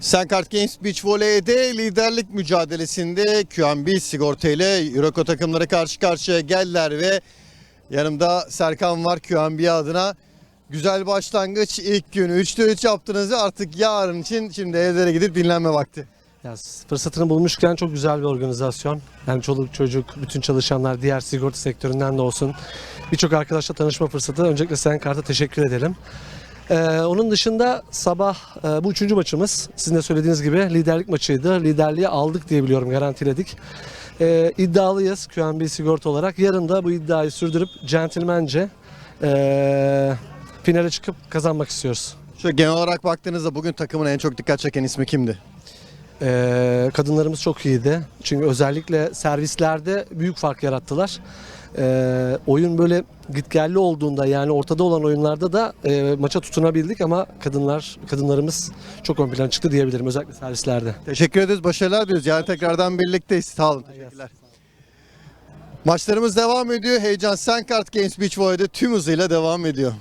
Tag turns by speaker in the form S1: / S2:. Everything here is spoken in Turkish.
S1: Senkart Games Beach Voley'de liderlik mücadelesinde QNB Sigorta ile Euroko takımları karşı karşıya geldiler ve yanımda Serkan var QNB adına. Güzel başlangıç ilk gün 3'te 3 yaptınız artık yarın için şimdi evlere gidip dinlenme vakti.
S2: Ya fırsatını bulmuşken çok güzel bir organizasyon. Yani çoluk çocuk, bütün çalışanlar, diğer sigorta sektöründen de olsun. Birçok arkadaşla tanışma fırsatı. Öncelikle Senkart'a teşekkür edelim. Ee, onun dışında sabah e, bu üçüncü maçımız. Sizin de söylediğiniz gibi liderlik maçıydı. Liderliği aldık diye biliyorum, garantiledik. Ee, iddialıyız QNB sigorta olarak. Yarın da bu iddiayı sürdürüp centilmence e, finale çıkıp kazanmak istiyoruz.
S1: Şöyle genel olarak baktığınızda bugün takımın en çok dikkat çeken ismi kimdi?
S2: Ee, kadınlarımız çok iyiydi. Çünkü özellikle servislerde büyük fark yarattılar. Ee, oyun böyle gitgelli olduğunda yani ortada olan oyunlarda da e, maça tutunabildik ama kadınlar kadınlarımız çok ön plana çıktı diyebilirim özellikle servislerde.
S1: Teşekkür ederiz. Başarılar diliyoruz. Yarın tekrardan birlikteyiz. Sağ olun. Teşekkürler. Maçlarımız devam ediyor. Heyecan Senkart Games Beach Volley'de tüm hızıyla devam ediyor.